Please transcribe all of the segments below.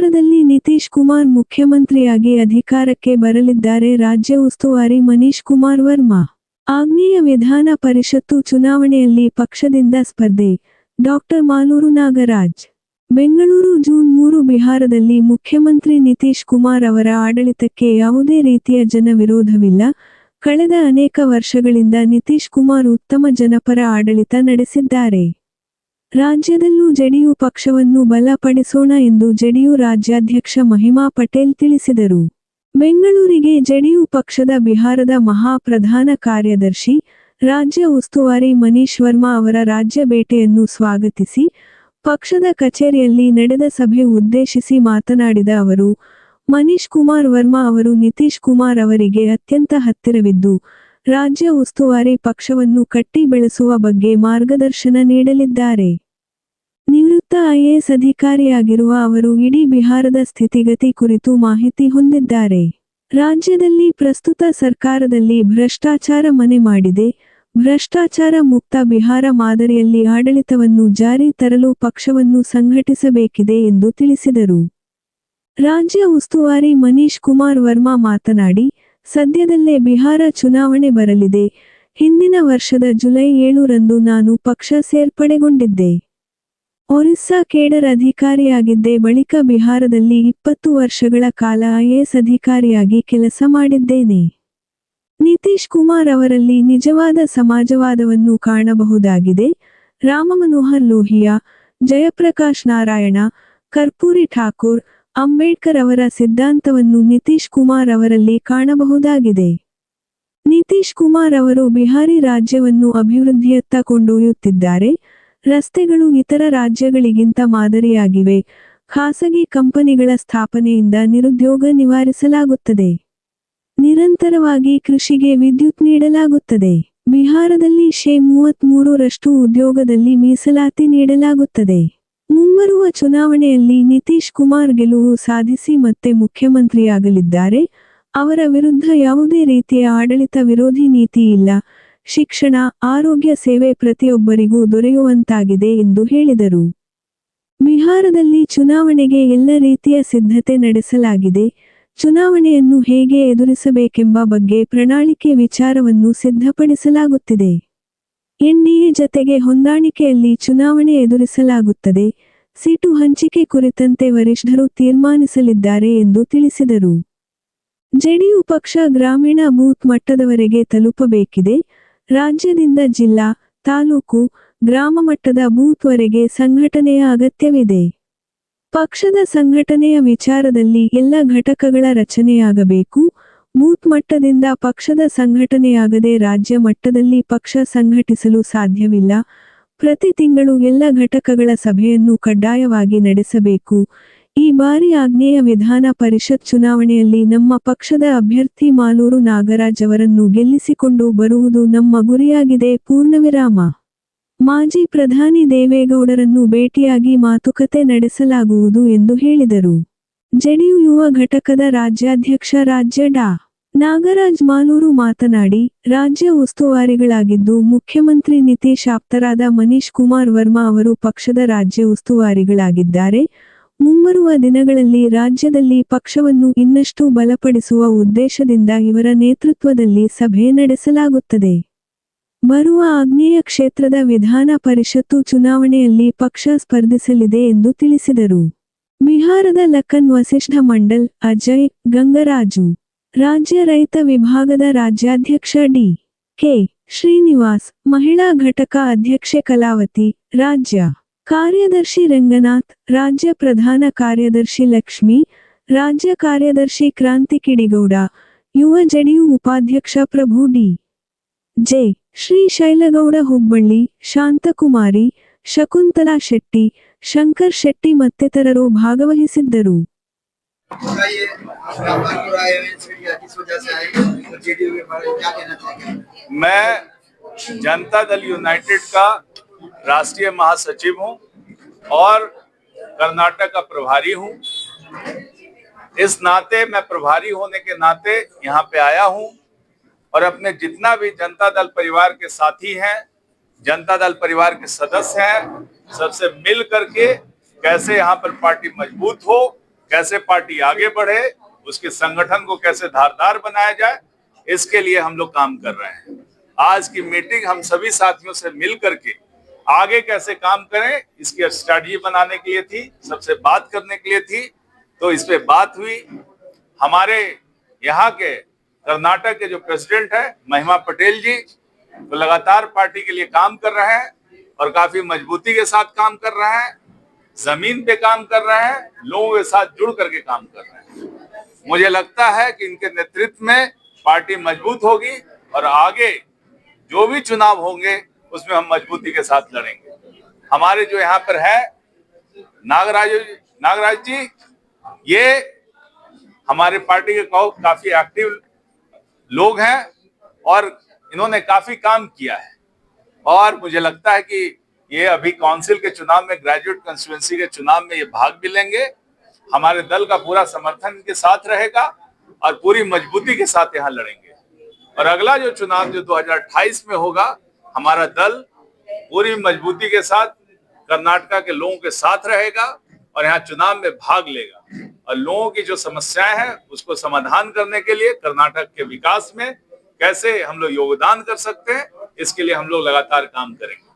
ಬಿಹಾರದಲ್ಲಿ ನಿತೀಶ್ ಕುಮಾರ್ ಮುಖ್ಯಮಂತ್ರಿಯಾಗಿ ಅಧಿಕಾರಕ್ಕೆ ಬರಲಿದ್ದಾರೆ. ರಾಜ್ಯ ಉಸ್ತುವಾರಿ ಮನೀಶ್ ಕುಮಾರ್ ವರ್ಮಾ. ಆಗ್ನೇಯ ವಿಧಾನ ಪರಿಷತ್ತು ಚುನಾವಣೆಯಲ್ಲಿ ಪಕ್ಷದಿಂದ ಸ್ಪರ್ಧೆ. ಡಾಕ್ಟರ್ ಮಾಲೂರು ನಾಗರಾಜ್. ಬೆಂಗಳೂರು ಜೂನ್ ಮೂರು ಬಿಹಾರದಲ್ಲಿ ಮುಖ್ಯಮಂತ್ರಿ ನಿತೀಶ್ ಕುಮಾರ್ ಅವರ ಆಡಳಿತಕ್ಕೆ ಯಾವುದೇ ರೀತಿಯ ಜನವಿರೋಧವಿಲ್ಲ. ಕಳೆದ ಅನೇಕ ವರ್ಷಗಳಿಂದ ನಿತೀಶ್ ಕುಮಾರ್ ಉತ್ತಮ ಜನಪರ ಆಡಳಿತ ನಡೆಸಿದ್ದಾರೆ. ರಾಜ್ಯದಲ್ಲೂ ಜೆಡಿಯು ಪಕ್ಷವನ್ನು ಬಲಪಡಿಸೋಣ ಎಂದು ಜೆಡಿಯು ರಾಜ್ಯಾಧ್ಯಕ್ಷ ಮಹಿಮಾ ಪಟೇಲ್ ತಿಳಿಸಿದರು. ಬೆಂಗಳೂರಿಗೆ ಜೆಡಿಯು ಪಕ್ಷದ ಬಿಹಾರದ ಮಹಾಪ್ರಧಾನ ಕಾರ್ಯದರ್ಶಿ ರಾಜ್ಯ ಉಸ್ತುವಾರಿ ಮನೀಶ್ ವರ್ಮಾ ಅವರ ರಾಜ್ಯ ಭೇಟೆಯನ್ನು ಸ್ವಾಗತಿಸಿ, ಪಕ್ಷದ ಕಚೇರಿಯಲ್ಲಿ ನಡೆದ ಸಭೆ ಉದ್ದೇಶಿಸಿ ಮಾತನಾಡಿದ ಅವರು, ಮನೀಶ್ ಕುಮಾರ್ ವರ್ಮಾ ಅವರು ನಿತೀಶ್ ಕುಮಾರ್ ಅವರಿಗೆ ಅತ್ಯಂತ ಹತ್ತಿರವಿದ್ದು ರಾಜ್ಯ ಉಸ್ತುವಾರಿ ಪಕ್ಷವನ್ನು ಕಟ್ಟಿ ಬೆಳೆಸುವ ಬಗ್ಗೆ ಮಾರ್ಗದರ್ಶನ ನೀಡಲಿದ್ದಾರೆ. ನಿವೃತ್ತ ಐಎಎಸ್ ಅಧಿಕಾರಿಯಾಗಿರುವ ಅವರು ಇಡೀ ಬಿಹಾರದ ಸ್ಥಿತಿಗತಿ ಕುರಿತು ಮಾಹಿತಿ ಹೊಂದಿದ್ದಾರೆ. ರಾಜ್ಯದಲ್ಲಿ ಪ್ರಸ್ತುತ ಸರ್ಕಾರದಲ್ಲಿ ಭ್ರಷ್ಟಾಚಾರ ಮನೆ ಮಾಡಿದೆ. ಭ್ರಷ್ಟಾಚಾರ ಮುಕ್ತ ಬಿಹಾರ ಮಾದರಿಯಲ್ಲಿ ಆಡಳಿತವನ್ನು ಜಾರಿ ತರಲು ಪಕ್ಷವನ್ನು ಸಂಘಟಿಸಬೇಕಿದೆ ಎಂದು ತಿಳಿಸಿದರು. ರಾಜ್ಯ ಉಸ್ತುವಾರಿ ಮನೀಶ್ ಕುಮಾರ್ ವರ್ಮಾ ಮಾತನಾಡಿ ಸದ್ಯದಲ್ಲೇ ಬಿಹಾರ ಚುನಾವಣೆ ಬರಲಿದೆ. ಹಿಂದಿನ ವರ್ಷದ ಜುಲೈ ಏಳರಂದು ನಾನು ಪಕ್ಷ ಸೇರ್ಪಡೆಗೊಂಡಿದ್ದೆ. ಒರಿಸ್ಸಾ ಕೇಡರ್ ಅಧಿಕಾರಿಯಾಗಿದ್ದೆ ಬಳಿಕ ಬಿಹಾರದಲ್ಲಿ ಇಪ್ಪತ್ತು ವರ್ಷಗಳ ಕಾಲ ಐಎಎಸ್ ಅಧಿಕಾರಿಯಾಗಿ ಕೆಲಸ ಮಾಡಿದ್ದೇನೆ. ನಿತೀಶ್ ಕುಮಾರ್ ಅವರಲ್ಲಿ ನಿಜವಾದ ಸಮಾಜವಾದವನ್ನು ಕಾಣಬಹುದಾಗಿದೆ. ರಾಮಮನೋಹರ್ ಲೋಹಿಯಾ, ಜಯಪ್ರಕಾಶ್ ನಾರಾಯಣ, ಕರ್ಪೂರಿ ಠಾಕೂರ್ ಅಂಬೇಡ್ಕರ್ ಅವರ ಸಿದ್ಧಾಂತವನ್ನು ನಿತೀಶ್ ಕುಮಾರ್ ಅವರಲ್ಲಿ ಕಾಣಬಹುದಾಗಿದೆ. ನಿತೀಶ್ ಕುಮಾರ್ ಅವರು ಬಿಹಾರಿ ರಾಜ್ಯವನ್ನು ಅಭಿವೃದ್ಧಿಯತ್ತ ಕೊಂಡೊಯ್ಯುತ್ತಿದ್ದಾರೆ. ರಸ್ತೆಗಳು ಇತರ ರಾಜ್ಯಗಳಿಗಿಂತ ಮಾದರಿಯಾಗಿವೆ. ಖಾಸಗಿ ಕಂಪನಿಗಳ ಸ್ಥಾಪನೆಯಿಂದ ನಿರುದ್ಯೋಗ ನಿವಾರಿಸಲಾಗುತ್ತದೆ. ನಿರಂತರವಾಗಿ ಕೃಷಿಗೆ ವಿದ್ಯುತ್ ನೀಡಲಾಗುತ್ತದೆ. ಬಿಹಾರದಲ್ಲಿ ಶೇ ಮೂವತ್ಮೂರರಷ್ಟು ಉದ್ಯೋಗದಲ್ಲಿ ಮೀಸಲಾತಿ ನೀಡಲಾಗುತ್ತದೆ. ಮುಂಬರುವ ಚುನಾವಣೆಯಲ್ಲಿ ನಿತೀಶ್ ಕುಮಾರ್ ಗೆಲುವು ಸಾಧಿಸಿ ಮತ್ತೆ ಮುಖ್ಯಮಂತ್ರಿಯಾಗಲಿದ್ದಾರೆ. ಅವರ ವಿರುದ್ಧ ಯಾವುದೇ ರೀತಿಯ ಆಡಳಿತ ವಿರೋಧಿ ನೀತಿ ಇಲ್ಲ. ಶಿಕ್ಷಣ, ಆರೋಗ್ಯ ಸೇವೆ ಪ್ರತಿಯೊಬ್ಬರಿಗೂ ದೊರೆಯುವಂತಾಗಿದೆ ಎಂದು ಹೇಳಿದರು. ಬಿಹಾರದಲ್ಲಿ ಚುನಾವಣೆಗೆ ಎಲ್ಲ ರೀತಿಯ ಸಿದ್ಧತೆ ನಡೆಸಲಾಗಿದೆ. ಚುನಾವಣೆಯನ್ನು ಹೇಗೆ ಎದುರಿಸಬೇಕೆಂಬ ಬಗ್ಗೆ ಪ್ರಣಾಳಿಕೆ ವಿಚಾರವನ್ನು ಸಿದ್ಧಪಡಿಸಲಾಗುತ್ತಿದೆ. ಎನ್ಡಿಎ ಜತೆಗೆ ಹೊಂದಾಣಿಕೆಯಲ್ಲಿ ಚುನಾವಣೆ ಎದುರಿಸಲಾಗುತ್ತದೆ. ಸೀಟು ಹಂಚಿಕೆ ಕುರಿತಂತೆ ವರಿಷ್ಠರು ತೀರ್ಮಾನಿಸಲಿದ್ದಾರೆ ಎಂದು ತಿಳಿಸಿದರು. ಜೆಡಿಯು ಪಕ್ಷ ಗ್ರಾಮೀಣ ಬೂತ್ ಮಟ್ಟದವರೆಗೆ ತಲುಪಬೇಕಿದೆ. ರಾಜ್ಯದಿಂದ ಜಿಲ್ಲಾ, ತಾಲೂಕು, ಗ್ರಾಮ ಮಟ್ಟದ ಬೂತ್ವರೆಗೆ ಸಂಘಟನೆಯ ಅಗತ್ಯವಿದೆ. ಪಕ್ಷದ ಸಂಘಟನೆಯ ವಿಚಾರದಲ್ಲಿ ಎಲ್ಲ ಘಟಕಗಳ ರಚನೆಯಾಗಬೇಕು. ಬೂತ್ ಮಟ್ಟದಿಂದ ಪಕ್ಷದ ಸಂಘಟನೆಯಾಗದೆ ರಾಜ್ಯ ಮಟ್ಟದಲ್ಲಿ ಪಕ್ಷ ಸಂಘಟಿಸಲು ಸಾಧ್ಯವಿಲ್ಲ. ಪ್ರತಿ ತಿಂಗಳು ಎಲ್ಲ ಘಟಕಗಳ ಸಭೆಯನ್ನು ಕಡ್ಡಾಯವಾಗಿ ನಡೆಸಬೇಕು. ಈ ಬಾರಿ ಆಗ್ನೇಯ ವಿಧಾನ ಪರಿಷತ್ ಚುನಾವಣೆಯಲ್ಲಿ ನಮ್ಮ ಪಕ್ಷದ ಅಭ್ಯರ್ಥಿ ಮಾಲೂರು ನಾಗರಾಜ್ ಅವರನ್ನು ಗೆಲ್ಲಿಸಿಕೊಂಡು ಬರುವುದು ನಮ್ಮ ಗುರಿಯಾಗಿದೆ. ಪೂರ್ಣವಿರಾಮ. ಮಾಜಿ ಪ್ರಧಾನಿ ದೇವೇಗೌಡರನ್ನು ಭೇಟಿಯಾಗಿ ಮಾತುಕತೆ ನಡೆಸಲಾಗುವುದು ಎಂದು ಹೇಳಿದರು. ಜೆಡಿಯು ಯುವ ಘಟಕದ ರಾಜ್ಯಾಧ್ಯಕ್ಷ ರಾಜ್ಯ ಡಾ. ನಾಗರಾಜ್ ಮಾಲೂರು ಮಾತನಾಡಿ, ರಾಜ್ಯ ಉಸ್ತುವಾರಿಗಳಾಗಿದ್ದು ಮುಖ್ಯಮಂತ್ರಿ ನಿತೀಶ್ ಆಪ್ತರಾದ ಮನೀಶ್ ಕುಮಾರ್ ವರ್ಮಾ ಅವರು ಪಕ್ಷದ ರಾಜ್ಯ ಉಸ್ತುವಾರಿಗಳಾಗಿದ್ದಾರೆ. ಮುಂಬರುವ ದಿನಗಳಲ್ಲಿ ರಾಜ್ಯದಲ್ಲಿ ಪಕ್ಷವನ್ನು ಇನ್ನಷ್ಟು ಬಲಪಡಿಸುವ ಉದ್ದೇಶದಿಂದ ಇವರ ನೇತೃತ್ವದಲ್ಲಿ ಸಭೆ ನಡೆಸಲಾಗುತ್ತದೆ. ಬರುವ ಆಗ್ನೇಯ ಕ್ಷೇತ್ರದ ವಿಧಾನ ಪರಿಷತ್ತು ಚುನಾವಣೆಯಲ್ಲಿ ಪಕ್ಷ ಸ್ಪರ್ಧಿಸಲಿದೆ ಎಂದು ತಿಳಿಸಿದರು. ಬಿಹಾರದ ಲಖನ್ ವಸಿಷ್ಠ ಮಂಡಲ್ ಅಜಯ್, ಗಂಗರಾಜು, ರಾಜ್ಯ ರೈತ ವಿಭಾಗದ ರಾಜ್ಯಾಧ್ಯಕ್ಷ ಡಿ. ಕೆ. ಶ್ರೀನಿವಾಸ್, ಮಹಿಳಾ ಘಟಕ ಅಧ್ಯಕ್ಷೆ ಕಲಾವತಿ, ರಾಜ್ಯ ಕಾರ್ಯದರ್ಶಿ ರಂಗನಾಥ್, ರಾಜ್ಯ ಪ್ರಧಾನ ಕಾರ್ಯದರ್ಶಿ ಲಕ್ಷ್ಮಿ, ರಾಜ್ಯ ಕಾರ್ಯದರ್ಶಿ ಕ್ರಾಂತಿ ಕಿಡಿಗೌಡ, ಯುವ ಜೆಡಿಯು ಉಪಾಧ್ಯಕ್ಷ ಪ್ರಭು ಡಿ. ಜೆ. ಶ್ರೀ ಶೈಲಗೌಡ ಹುಬ್ಬಳ್ಳಿ, ಶಾಂತಕುಮಾರಿ, ಶಕುಂತಲಾ ಶೆಟ್ಟಿ ಶಂಕರ್ ಶೆಟ್ಟಿ ಮತ್ತಿತರರು ಭಾಗವಹಿಸಿದ್ದರು बताइए रामपुर आए हुए हैं सीढ़िया किस वजह से आए और जेडीयू के बारे में क्या कहना चाहेंगे मैं जनता दल यूनाइटेड का राष्ट्रीय महासचिव हूं और कर्नाटक का प्रभारी हूं इस नाते मैं प्रभारी होने के नाते यहां पे आया हूं और अपने जितना भी जनता दल परिवार के साथी हैं जनता दल परिवार के सदस्य हैं। सबसे मिल करके कैसे यहाँ पर पार्टी मज़बूत हो, कैसे पार्टी आगे बढ़े, उसके संगठन को कैसे धारदार बनाया जाए, इसके लिए हम लोग काम कर रहे हैं। आज की मीटिंग हम सभी साथियों से मिल करके आगे कैसे काम करें, इसकी स्ट्रैटेजी बनाने के लिए थी, सबसे बात करने के लिए थी। तो इस पे बात हुई। हमारे यहाँ के कर्नाटक के जो प्रेसिडेंट है, महिमा पटेल जी तो लगातार पार्टी के लिए काम कर रहे हैं और काफ़ी मजबूती के साथ काम कर रहे हैं, ज़मीन पे काम कर रहे हैं, लोगों के साथ जुड़ करके काम कर रहे हैं। मुझे लगता है कि इनके नेतृत्व में पार्टी मज़बूत होगी और आगे जो भी चुनाव होंगे, उसमें हम मजबूती के साथ लड़ेंगे। हमारे जो यहाँ पर है, नागराज नागराज जी, ये हमारे पार्टी के काफ़ी एक्टिव लोग हैं और इन्होंने काफ़ी काम किया है। और मुझे लगता है कि ये अभी काउंसिल के चुनाव में ग्रेजुएट कंस्टिट्यूंसी के चुनाव में ये भाग भी लेंगे। हमारे दल का पूरा समर्थन इनके साथ रहेगा और पूरी मजबूती के साथ यहाँ लड़ेंगे। और अगला जो चुनाव जो 2028 में होगा, हमारा दल पूरी मजबूती के साथ कर्नाटका के लोगों के साथ रहेगा और यहाँ चुनाव में भाग लेगा। और लोगों की जो समस्याएँ हैं, उसको समाधान करने के लिए कर्नाटक के विकास में कैसे हम लोग योगदान कर सकते हैं इसके लिए हम लोग लगातार काम करेंगे।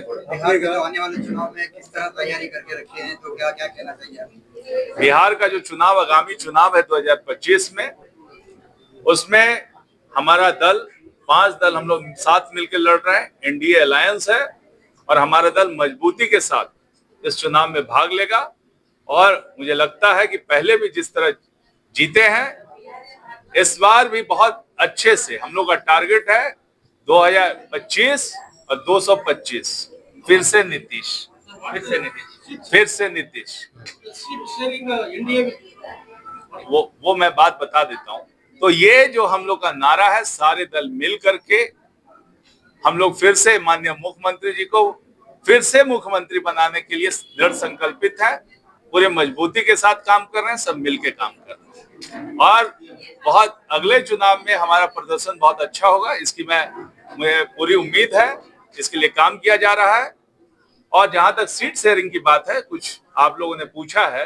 बिहार आने वाले चुनाव में किस तरह तैयारी करके रखे हैं तो क्या क्या कहना चाहिए बिहार का जो चुनाव आगामी चुनाव है 2025 में उसमें हमारा दल पाँच दल हम लोग साथ मिलकर लड़ रहे हैं एनडीए अलायंस है और हमारा दल मजबूती के साथ इस चुनाव में भाग लेगा। और मुझे लगता है कि पहले भी जिस तरह जीते हैं इस बार भी बहुत अच्छे से। हम लोग का टारगेट है 2025 और 225 फिर से नीतीश। फिर से नीतीश। फिर से नीतीश। वो वो मैं बात बता देता हूँ। तो ये जो हम लोग का नारा है, सारे दल मिल करके हम लोग फिर से माननीय मुख्यमंत्री जी को फिर से मुख्यमंत्री बनाने के लिए दृढ़ संकल्पित है। पूरे मजबूती के साथ काम कर रहे हैं, सब मिल के काम कर रहे हैं। और बहुत अगले चुनाव में हमारा प्रदर्शन बहुत अच्छा होगा, इसकी मैं, मुझे पूरी उम्मीद है, इसके लिए काम किया जा रहा है। और जहाँ तक सीट शेयरिंग की बात है, कुछ आप लोगों ने पूछा है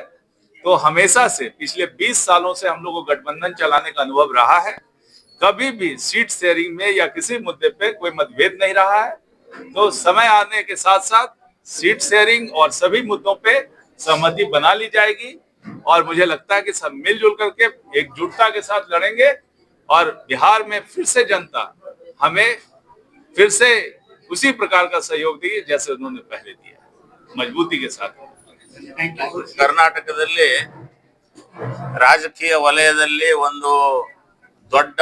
तो हमेशा से, पिछले 20 सालों से हम लोग को गठबंधन चलाने का अनुभव रहा है। कभी भी सीट शेयरिंग में या किसी मुद्दे पे कोई मतभेद नहीं रहा है। तो समय आने के साथ साथ सीट शेयरिंग और सभी मुद्दों पे सहमति बना ली जाएगी। और मुझे लगता है कि सब मिलजुल करके एकजुटता के साथ लड़ेंगे और बिहार में फिर से जनता हमें फिर से उसी प्रकार का सहयोग दी जैसे उन्होंने पहले दिया मजबूती के साथ ಕರ್ನಾಟಕದಲ್ಲಿ ರಾಜಕೀಯ ವಲಯದಲ್ಲಿ ಒಂದು ದೊಡ್ಡ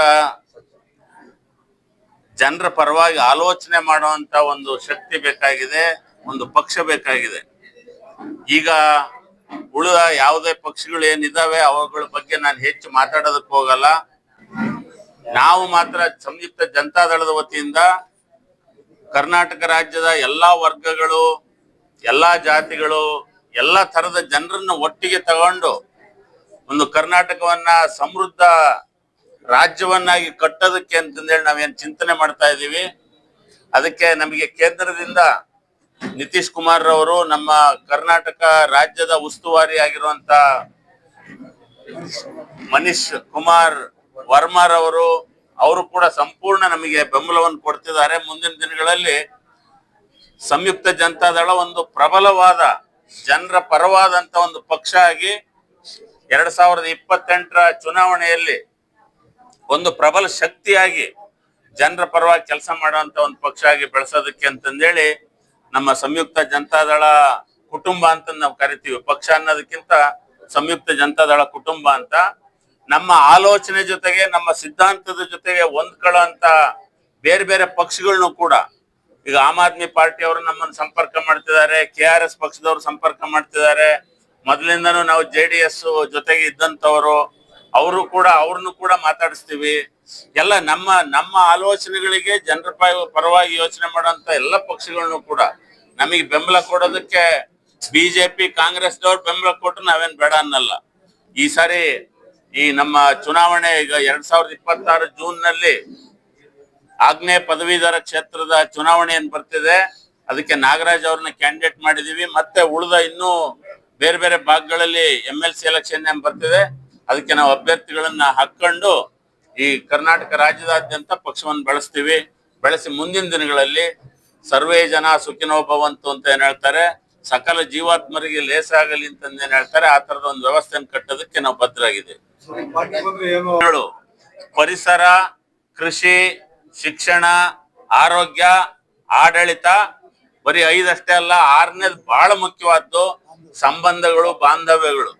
ಜನರ ಪರವಾಗಿ ಆಲೋಚನೆ ಮಾಡುವಂತ ಒಂದು ಶಕ್ತಿ ಬೇಕಾಗಿದೆ ಒಂದು ಪಕ್ಷ ಬೇಕಾಗಿದೆ ಈಗ ಉಳಿದ ಯಾವುದೇ ಪಕ್ಷಗಳು ಏನಿದಾವೆ ಅವುಗಳ ಬಗ್ಗೆ ನಾನು ಹೆಚ್ಚು ಮಾತಾಡೋದಕ್ಕೆ ಹೋಗಲ್ಲ. ನಾವು ಮಾತ್ರ ಸಂಯುಕ್ತ ಜನತಾದಳದ ವತಿಯಿಂದ ಕರ್ನಾಟಕ ರಾಜ್ಯದ ಎಲ್ಲಾ ವರ್ಗಗಳು, ಎಲ್ಲಾ ಜಾತಿಗಳು, ಎಲ್ಲಾ ತರದ ಜನರನ್ನ ಒಟ್ಟಿಗೆ ತಗೊಂಡು ಒಂದು ಕರ್ನಾಟಕವನ್ನ ಸಮೃದ್ಧ ರಾಜ್ಯವನ್ನಾಗಿ ಕಟ್ಟೋದಕ್ಕೆ ಅಂತಂದೇಳಿ ನಾವೇನು ಚಿಂತನೆ ಮಾಡ್ತಾ ಇದ್ದೀವಿ. ಅದಕ್ಕೆ ನಮಗೆ ಕೇಂದ್ರದಿಂದ ನಿತೀಶ್ ಕುಮಾರ್ ರವರು ನಮ್ಮ ಕರ್ನಾಟಕ ರಾಜ್ಯದ ಉಸ್ತುವಾರಿ ಆಗಿರುವಂತ ಮನೀಶ್ ಕುಮಾರ್ ವರ್ಮಾರವರು ಅವರು ಕೂಡ ಸಂಪೂರ್ಣ ನಮಗೆ ಬೆಂಬಲವನ್ನು ಕೊಡ್ತಿದ್ದಾರೆ. ಮುಂದಿನ ದಿನಗಳಲ್ಲಿ ಸಂಯುಕ್ತ ಜನತಾದಳ ಒಂದು ಪ್ರಬಲವಾದ, ಜನರ ಪರವಾದಂತ ಒಂದು ಪಕ್ಷ ಆಗಿ ಎರಡ್ ಸಾವಿರದ ಇಪ್ಪತ್ತೆಂಟರ ಚುನಾವಣೆಯಲ್ಲಿ ಒಂದು ಪ್ರಬಲ ಶಕ್ತಿಯಾಗಿ ಜನರ ಪರವಾಗಿ ಕೆಲಸ ಮಾಡುವಂತ ಒಂದು ಪಕ್ಷ ಆಗಿ ಬೆಳೆಸೋದಕ್ಕೆ ಅಂತಂದೇಳಿ ನಮ್ಮ ಸಂಯುಕ್ತ ಜನತಾದಳ ಕುಟುಂಬ ಅಂತ ನಾವು ಕರಿತೀವಿ. ಪಕ್ಷ ಅನ್ನೋದಕ್ಕಿಂತ ಸಂಯುಕ್ತ ಜನತಾದಳ ಕುಟುಂಬ ಅಂತ ನಮ್ಮ ಆಲೋಚನೆ ಜೊತೆಗೆ, ನಮ್ಮ ಸಿದ್ಧಾಂತದ ಜೊತೆಗೆ ಹೊಂದ್ಕೊಳ್ಳೋ ಅಂತ ಬೇರೆ ಬೇರೆ ಪಕ್ಷಗಳನ್ನು ಕೂಡ. ಈಗ ಆಮ್ ಆದ್ಮಿ ಪಾರ್ಟಿ ಅವರು ನಮ್ಮನ್ನು ಸಂಪರ್ಕ ಮಾಡ್ತಿದ್ದಾರೆ, ಕೆ ಆರ್ ಎಸ್ ಪಕ್ಷದವರು ಸಂಪರ್ಕ ಮಾಡ್ತಿದ್ದಾರೆ. ಮೊದಲಿಂದನೂ ನಾವು ಜೆ ಡಿ ಎಸ್ ಜೊತೆಗೆ ಇದ್ದಂತವರು ಅವರು ಕೂಡ, ಅವ್ರನ್ನು ಕೂಡ ಮಾತಾಡಿಸ್ತೀವಿ. ಎಲ್ಲ ನಮ್ಮ ನಮ್ಮ ಆಲೋಚನೆಗಳಿಗೆ ಜನರ ಪರವಾಗಿ ಯೋಚನೆ ಮಾಡುವಂತ ಎಲ್ಲ ಪಕ್ಷಗಳನ್ನು ಕೂಡ ನಮಗೆ ಬೆಂಬಲ ಕೊಡೋದಕ್ಕೆ ಬಿಜೆಪಿ ಕಾಂಗ್ರೆಸ್ ಕಾಂಗ್ರೆಸ್ದವ್ರು ಬೆಂಬಲ ಕೊಟ್ಟು ನಾವೇನ್ ಬೇಡ ಅನ್ನಲ್ಲ. ಈ ಸಾರಿ ಈ ನಮ್ಮ ಚುನಾವಣೆ ಈಗ ಎರಡ್ ಸಾವಿರದ ಇಪ್ಪತ್ತಾರು ಜೂನ್ನಲ್ಲಿ ಆಗ್ನೇಯ ಪದವೀಧರ ಕ್ಷೇತ್ರದ ಚುನಾವಣೆ ಏನ್ ಬರ್ತಿದೆ, ಅದಕ್ಕೆ ನಾಗರಾಜ್ ಅವ್ರನ್ನ ಕ್ಯಾಂಡಿಡೇಟ್ ಮಾಡಿದೀವಿ, ಮತ್ತೆ ಉಳಿದ ಇನ್ನೂ ಬೇರೆ ಬೇರೆ ಭಾಗಗಳಲ್ಲಿ ಎಂ ಎಲ್ ಸಿ ಎಲೆಕ್ಷನ್ ಬರ್ತಿದೆ, ಅದಕ್ಕೆ ನಾವು ಅಭ್ಯರ್ಥಿಗಳನ್ನ ಹಾಕೊಂಡು ಈ ಕರ್ನಾಟಕ ರಾಜ್ಯದಾದ್ಯಂತ ಪಕ್ಷವನ್ನು ಬೆಳೆಸ್ತೀವಿ. ಬೆಳೆಸಿ ಮುಂದಿನ ದಿನಗಳಲ್ಲಿ ಸರ್ವೇ ಜನ ಸುಖಿನೋಭವಂತು ಅಂತ ಏನ್ ಹೇಳ್ತಾರೆ, ಸಕಲ ಜೀವಾತ್ಮರಿಗೆ ಲೇಸ ಆಗಲಿ ಅಂತ ಏನ್ ಹೇಳ್ತಾರೆ, ಆ ತರದ ಒಂದು ವ್ಯವಸ್ಥೆಯನ್ನು ಕಟ್ಟೋದಕ್ಕೆ ನಾವು ಬದ್ಧರಾಗಿದ್ದೀವಿ. ಪರಿಸರ, ಕೃಷಿ, ಶಿಕ್ಷಣ, ಆರೋಗ್ಯ, ಆಡಳಿತ, ಬರೀ ಐದಷ್ಟೇ ಅಲ್ಲ, ಆರನೇದು ಬಹಳ ಮುಖ್ಯವಾದ್ದು ಸಂಬಂಧಗಳು, ಬಾಂಧವ್ಯಗಳು.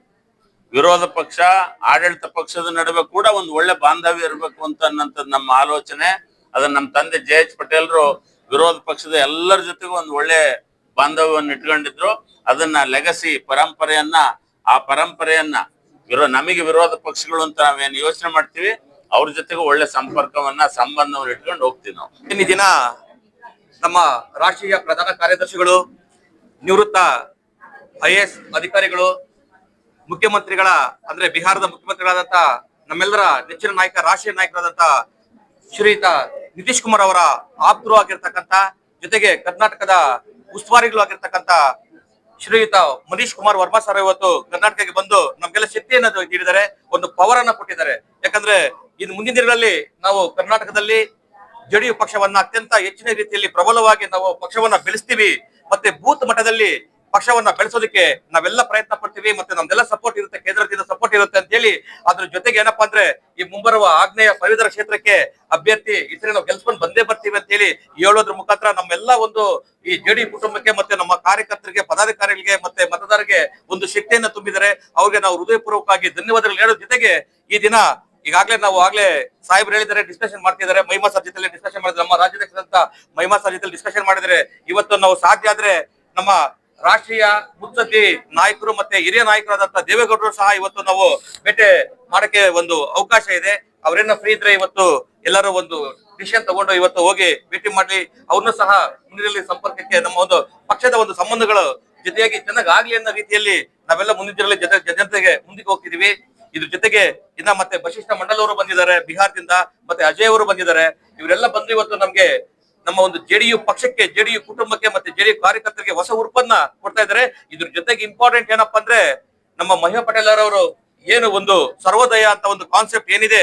ವಿರೋಧ ಪಕ್ಷ, ಆಡಳಿತ ಪಕ್ಷದ ನಡುವೆ ಕೂಡ ಒಂದು ಒಳ್ಳೆ ಬಾಂಧವ್ಯ ಇರಬೇಕು ಅಂತ ಅನ್ನೋಂಥದ್ದು ನಮ್ಮ ಆಲೋಚನೆ. ಅದನ್ನ ನಮ್ಮ ತಂದೆ ಜೆ ಎಚ್ ಪಟೇಲ್ರು ವಿರೋಧ ಪಕ್ಷದ ಎಲ್ಲರ ಜೊತೆಗೂ ಒಂದು ಒಳ್ಳೆ ಬಾಂಧವ್ಯವನ್ನು ಇಟ್ಕೊಂಡಿದ್ರು. ಅದನ್ನ ಲೆಗಸಿ ಪರಂಪರೆಯನ್ನ, ಆ ಪರಂಪರೆಯನ್ನ ವಿರೋ, ನಮಗೆ ವಿರೋಧ ಪಕ್ಷಗಳು ಅಂತ ನಾವೇನು ಯೋಚನೆ ಮಾಡ್ತೀವಿ, ಅವ್ರ ಜೊತೆಗೂ ಒಳ್ಳೆ ಸಂಪರ್ಕವನ್ನ, ಸಂಬಂಧವನ್ನು ಇಟ್ಕೊಂಡು ಹೋಗ್ತೀವಿ ನಾವು. ಇನ್ನು ದಿನ ನಮ್ಮ ರಾಷ್ಟ್ರೀಯ ಪ್ರಧಾನ ಕಾರ್ಯದರ್ಶಿಗಳು, ನಿವೃತ್ತ ಐ ಅಧಿಕಾರಿಗಳು ಮುಖ್ಯಮಂತ್ರಿಗಳ, ಅಂದ್ರೆ ಬಿಹಾರದ ಮುಖ್ಯಮಂತ್ರಿಗಳಾದಂತ ನಮ್ಮೆಲ್ಲರ ನೆಚ್ಚಿನ ನಾಯಕ, ರಾಷ್ಟ್ರೀಯ ನಾಯಕರಾದಂತ ಶ್ರೀಯುತ ನಿತೀಶ್ ಕುಮಾರ್ ಅವರ ಆಪ್ತರು ಆಗಿರ್ತಕ್ಕಂತ, ಜೊತೆಗೆ ಕರ್ನಾಟಕದ ಉಸ್ತುವಾರಿಗಳು ಆಗಿರ್ತಕ್ಕಂತ ಶ್ರೀಯುತ ಮನೀಶ್ ಕುಮಾರ್ ವರ್ಮಾ ಸರ್ ಇವತ್ತು ಕರ್ನಾಟಕಕ್ಕೆ ಬಂದು ನಮ್ಗೆಲ್ಲ ಶಕ್ತಿಯನ್ನು ನೀಡಿದ್ದಾರೆ, ಒಂದು ಪವರ್ ಅನ್ನ ಕೊಟ್ಟಿದ್ದಾರೆ. ಯಾಕಂದ್ರೆ ಇನ್ನು ಮುಂದಿನ ದಿನಗಳಲ್ಲಿ ನಾವು ಕರ್ನಾಟಕದಲ್ಲಿ ಜೆಡಿಯು ಪಕ್ಷವನ್ನ ಅತ್ಯಂತ ಹೆಚ್ಚಿನ ರೀತಿಯಲ್ಲಿ ಪ್ರಬಲವಾಗಿ ನಾವು ಪಕ್ಷವನ್ನ ಬೆಳೆಸ್ತೀವಿ, ಮತ್ತೆ ಬೂತ್ ಮಟ್ಟದಲ್ಲಿ ಪಕ್ಷವನ್ನ ಬೆಳೆಸೋದಕ್ಕೆ ನಾವೆಲ್ಲ ಪ್ರಯತ್ನ ಪಡ್ತೀವಿ, ಮತ್ತೆ ನಮ್ದೆಲ್ಲ ಸಪೋರ್ಟ್ ಇರುತ್ತೆ ಕೇಂದ್ರದಿಂದ ಸಪೋರ್ಟ್ ಇರುತ್ತೆ ಅಂತ ಹೇಳಿ ಅದ್ರ ಜೊತೆಗೆ ಏನಪ್ಪಾ ಅಂದ್ರೆ ಈ ಮುಂಬರುವ ಆಗ್ನೇಯ ಪವಿತ್ರ ಕ್ಷೇತ್ರಕ್ಕೆ ಅಭ್ಯರ್ಥಿ ಇತರೆ ನಾವು ಗೆಲ್ಸ್ಕೊಂಡು ಬಂದೇ ಬರ್ತೀವಿ ಅಂತ ಹೇಳಿ ಹೇಳೋದ್ರ ಮುಖಾಂತರ ನಮ್ಮೆಲ್ಲ ಒಂದು ಈ ಜೆಡಿ ಕುಟುಂಬಕ್ಕೆ ಮತ್ತೆ ನಮ್ಮ ಕಾರ್ಯಕರ್ತರಿಗೆ, ಪದಾಧಿಕಾರಿಗಳಿಗೆ ಮತ್ತೆ ಮತದಾರರಿಗೆ ಒಂದು ಶಕ್ತಿಯನ್ನ ತುಂಬಿದರೆ ಅವ್ರಿಗೆ ನಾವು ಹೃದಯಪೂರ್ವಕವಾಗಿ ಧನ್ಯವಾದಗಳು ಹೇಳೋದ್ರ ಜೊತೆಗೆ ಈ ದಿನ ಈಗಾಗಲೇ ನಾವು ಆಗ್ಲೇ ಸಾಹೇಬ್ರು ಹೇಳಿದರೆ ಡಿಸ್ಕಷನ್ ಮಾಡ್ತಿದ್ದಾರೆ. ಮಹಿಮಾ ಸರ್ ಜೊತೆ ಡಿಸ್ಕಷನ್ ಮಾಡಿದ್ರೆ ನಮ್ಮ ರಾಜ್ಯಾಧ್ಯಕ್ಷರಂತ ಮಹಿಮಾ ಸರ್ ಜೊತೆ ಡಿಸ್ಕಷನ್ ಮಾಡಿದ್ರೆ ಇವತ್ತು ನಾವು ಸಾಧ್ಯ ಆದ್ರೆ ನಮ್ಮ ರಾಷ್ಟ್ರೀಯ ಮುತ್ಸದ್ದಿ ನಾಯಕರು ಮತ್ತೆ ಹಿರಿಯ ನಾಯಕರಾದಂತ ದೇವೇಗೌಡರು ಸಹ ಇವತ್ತು ನಾವು ಭೇಟಿ ಮಾಡಕ್ಕೆ ಒಂದು ಅವಕಾಶ ಇದೆ. ಅವರೇನ ಫ್ರೀ ಇದ್ರೆ ಇವತ್ತು ಎಲ್ಲರೂ ಒಂದು ಡಿಸಿಷನ್ ತಗೊಂಡು ಇವತ್ತು ಹೋಗಿ ಭೇಟಿ ಮಾಡ್ಲಿ. ಅವ್ರನ್ನೂ ಸಹ ಮುಂದಿನಲ್ಲಿ ಸಂಪರ್ಕಕ್ಕೆ ನಮ್ಮ ಒಂದು ಪಕ್ಷದ ಒಂದು ಸಂಬಂಧಗಳು ಜೊತೆಯಾಗಿ ಚೆನ್ನಾಗಿ ಆಗ್ಲಿ ಅನ್ನೋ ರೀತಿಯಲ್ಲಿ ನಾವೆಲ್ಲ ಮುಂದಿನ ದಿನಗಳಲ್ಲಿ ಜನ ಜನತೆಗೆ ಮುಂದಕ್ಕೆ ಹೋಗ್ತಿದೀವಿ. ಇದ್ರ ಜೊತೆಗೆ ಇನ್ನ ಮತ್ತೆ ವಶಿಷ್ಠ ಮಂಡಲ್ ಬಂದಿದ್ದಾರೆ ಬಿಹಾರದಿಂದ, ಮತ್ತೆ ಅಜಯ್ ಅವರು ಬಂದಿದ್ದಾರೆ. ಇವರೆಲ್ಲ ಬಂದು ಇವತ್ತು ನಮ್ಗೆ ನಮ್ಮ ಒಂದು ಜೆಡಿಯು ಪಕ್ಷಕ್ಕೆ, ಜೆಡಿಯು ಕುಟುಂಬಕ್ಕೆ ಮತ್ತೆ ಜೆಡಿಯು ಕಾರ್ಯಕರ್ತರಿಗೆ ಹೊಸ ಉರುಪನ್ನ ಕೊಡ್ತಾ ಇದ್ದಾರೆ. ಇದ್ರ ಜೊತೆಗೆ ಇಂಪಾರ್ಟೆಂಟ್ ಏನಪ್ಪಾ ಅಂದ್ರೆ ನಮ್ಮ ಮಹಿಮಾ ಪಟೇಲ್ ಅವರು ಏನು ಒಂದು ಸರ್ವೋದಯ ಅಂತ ಒಂದು ಕಾನ್ಸೆಪ್ಟ್ ಏನಿದೆ?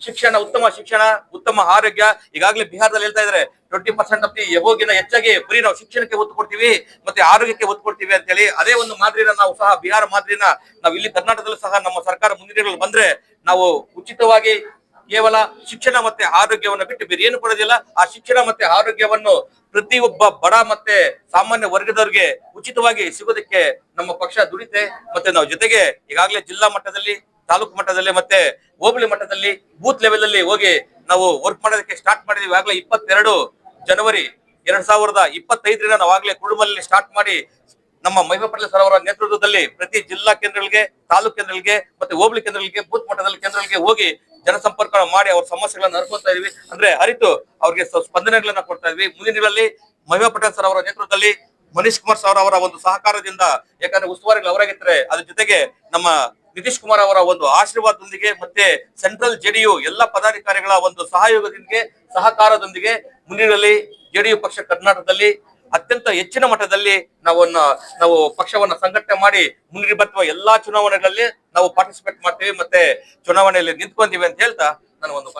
ಶಿಕ್ಷಣ, ಉತ್ತಮ ಶಿಕ್ಷಣ, ಉತ್ತಮ ಆರೋಗ್ಯ, ಈಗಾಗಲೇ ಬಿಹಾರದಲ್ಲಿ ಹೇಳ್ತಾ ಇದ್ದಾರೆ. ಟ್ವೆಂಟಿ ಪರ್ಸೆಂಟ್ ಆಫ್ ದಿ ಎಬೋಗಿನ ಹೆಚ್ಚಾಗಿ ಬರೀ ನಾವು ಶಿಕ್ಷಣಕ್ಕೆ ಒತ್ತು ಕೊಡ್ತೀವಿ, ಮತ್ತೆ ಆರೋಗ್ಯಕ್ಕೆ ಒತ್ತು ಕೊಡ್ತೀವಿ ಅಂತ ಹೇಳಿ ಅದೇ ಒಂದು ಮಾದರಿನ ನಾವು ಸಹ ಬಿಹಾರ ಮಾದರಿನ ನಾವು ಇಲ್ಲಿ ಕರ್ನಾಟಕದಲ್ಲೂ ಸಹ ನಮ್ಮ ಸರ್ಕಾರ ಮುಂದಿನ ಬಂದ್ರೆ ನಾವು ಉಚಿತವಾಗಿ ಕೇವಲ ಶಿಕ್ಷಣ ಮತ್ತೆ ಆರೋಗ್ಯವನ್ನು ಬಿಟ್ಟು ಬೇರೆ ಏನು ಕೊಡೋದಿಲ್ಲ. ಆ ಶಿಕ್ಷಣ ಮತ್ತೆ ಆರೋಗ್ಯವನ್ನು ಪ್ರತಿಯೊಬ್ಬ ಬಡ ಮತ್ತೆ ಸಾಮಾನ್ಯ ವರ್ಗದವರಿಗೆ ಉಚಿತವಾಗಿ ಸಿಗೋದಕ್ಕೆ ನಮ್ಮ ಪಕ್ಷ ದುಡಿತೆ. ಮತ್ತೆ ನಾವು ಜೊತೆಗೆ ಈಗಾಗಲೇ ಜಿಲ್ಲಾ ಮಟ್ಟದಲ್ಲಿ, ತಾಲೂಕು ಮಟ್ಟದಲ್ಲಿ ಮತ್ತೆ ಹೋಬಳಿ ಮಟ್ಟದಲ್ಲಿ ಬೂತ್ ಲೆವೆಲ್ ಅಲ್ಲಿ ಹೋಗಿ ನಾವು ವರ್ಕ್ ಮಾಡೋದಕ್ಕೆ ಸ್ಟಾರ್ಟ್ ಮಾಡಿದೀವಿ. ಆಗ್ಲೇ ಇಪ್ಪತ್ತೆರಡು ಜನವರಿ ಎರಡ್ ಸಾವಿರದ ಇಪ್ಪತ್ತೈದರಿಂದ ನಾವು ಆಗ್ಲೇ ಕುಡುಮಲ್ಲಿ ಸ್ಟಾರ್ಟ್ ಮಾಡಿ ನಮ್ಮ ಮಹಿಮಾ ಪಟೇಲ್ ಸರ್ ಅವರ ನೇತೃತ್ವದಲ್ಲಿ ಪ್ರತಿ ಜಿಲ್ಲಾ ಕೇಂದ್ರಗಳಿಗೆ, ತಾಲೂಕು ಕೇಂದ್ರಗಳಿಗೆ ಮತ್ತೆ ಹೋಬಳಿ ಕೇಂದ್ರಗಳಿಗೆ, ಬೂತ್ ಮಟ್ಟದಲ್ಲಿ ಕೇಂದ್ರಗಳಿಗೆ ಹೋಗಿ ಜನಸಂಪರ್ಕ ಮಾಡಿ ಅವ್ರ ಸಮಸ್ಯೆಗಳನ್ನ ನಡ್ಕೊತಾ ಇದೀವಿ. ಅಂದ್ರೆ ಅರಿತು ಅವ್ರಿಗೆ ಸ್ಪಂದನೆಗಳನ್ನ ಕೊಡ್ತಾ ಇದ್ವಿ. ದಿನಗಳಲ್ಲಿ ಮಹಿಮಾ ಪಟೇಲ್ ಸರ್ ಅವರ ನೇತೃತ್ವದಲ್ಲಿ ಮನೀಶ್ ಕುಮಾರ್ ಸರ್ ಅವರ ಒಂದು ಸಹಕಾರದಿಂದ, ಯಾಕಂದ್ರೆ ಉಸ್ತುವಾರಿಗಳು ಅವರಾಗಿರ್ತಾರೆ, ಅದ್ರ ಜೊತೆಗೆ ನಮ್ಮ ನಿತೀಶ್ ಕುಮಾರ್ ಅವರ ಒಂದು ಆಶೀರ್ವಾದದೊಂದಿಗೆ ಮತ್ತೆ ಸೆಂಟ್ರಲ್ ಜೆಡಿಯು ಎಲ್ಲ ಪದಾಧಿಕಾರಿಗಳ ಒಂದು ಸಹಯೋಗದೊಂದಿಗೆ, ಸಹಕಾರದೊಂದಿಗೆ ಮುಂದಿನಲ್ಲಿ ಜೆಡಿಯು ಪಕ್ಷ ಕರ್ನಾಟಕದಲ್ಲಿ ಅತ್ಯಂತ ಹೆಚ್ಚಿನ ಮಟ್ಟದಲ್ಲಿ ನಾವು ನಾವು ಪಕ್ಷವನ್ನ ಸಂಘಟನೆ ಮಾಡಿ ಬರುವ ಎಲ್ಲಾ ಚುನಾವಣೆಗಳಲ್ಲಿ ನಾವು ಪಾರ್ಟಿಸಿಪೇಟ್ ಮಾಡ್ತೀವಿ ಮತ್ತೆ ಚುನಾವಣೆಯಲ್ಲಿ ನಿಂತ್ಕೊಂತೀವಿ ಅಂತ ಹೇಳ್ತಾ ನಾನು ಒಂದು